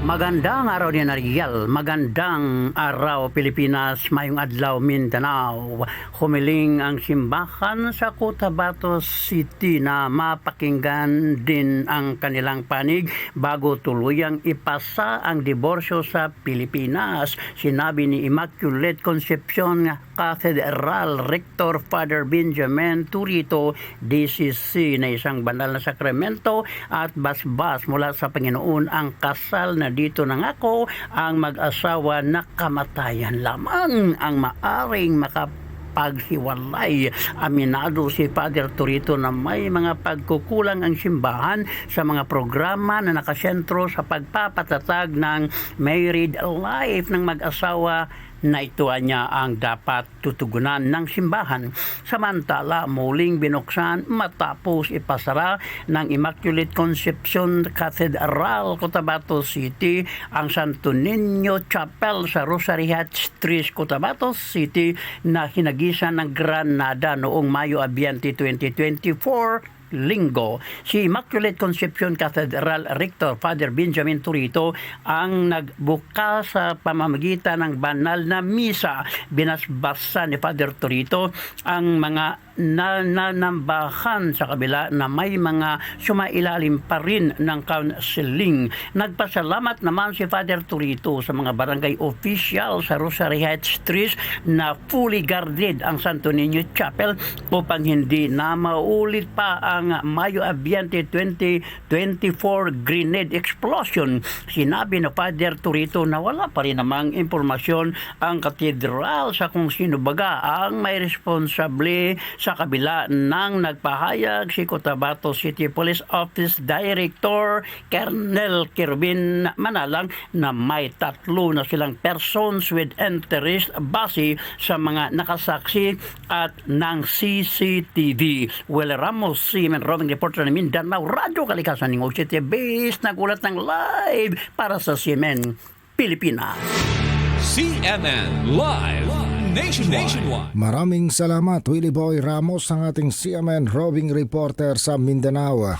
Magandang araw ni Nariel, magandang araw Pilipinas, mayong adlaw Mindanao. Humiling ang simbahan sa Cotabato City na mapakinggan din ang kanilang panig bago tuluyang ipasa ang diborsyo sa Pilipinas. Sinabi ni Immaculate Concepcion Cathedral Rector Father Benjamin Turito DCC na isang banal na sakramento at basbas mula sa Panginoon ang kasal na dito nangako ang mag-asawa na kamatayan lamang ang maaring makap paghiwalay. Aminado si Father Torito na may mga pagkukulang ang simbahan sa mga programa na nakasentro sa pagpapatatag ng married life ng mag-asawa na ito niya ang dapat tutugunan ng simbahan. Samantala, muling binuksan matapos ipasara ng Immaculate Conception Cathedral, Cotabato City, ang Santo Niño Chapel sa Rosary Hat Street, Cotabato City na hinagisan ng Granada noong Mayo 20, 2024 linggo. Si Immaculate Concepcion Cathedral Rector Father Benjamin Turito ang nagbuka sa pamamagitan ng banal na misa. Binasbasa ni Father Turito ang mga nanambahan sa kabila na may mga sumailalim pa rin ng counseling. Nagpasalamat naman si Father Turito sa mga barangay official sa Rosary Heights Street na fully guarded ang Santo Niño Chapel upang hindi na maulit pa ang Mayo Abiante 2024 grenade explosion. Sinabi na Father Turito na wala pa rin namang impormasyon ang katedral sa kung sino baga ang may responsable sa kabila ng nagpahayag si Cotabato City Police Office Director Colonel Kirvin Manalang na may tatlo na silang persons with interest base sa mga nakasaksi at ng CCTV. Well, Ramos, Simen Roving Reporter ng Mindanao, Radyo Kalikasan ng City Base, nagulat ng live para sa Simen, Pilipinas. CNN Live Nation Nationwide. Maraming salamat Willie Boy Ramos ang ating CMN roving reporter sa Mindanao.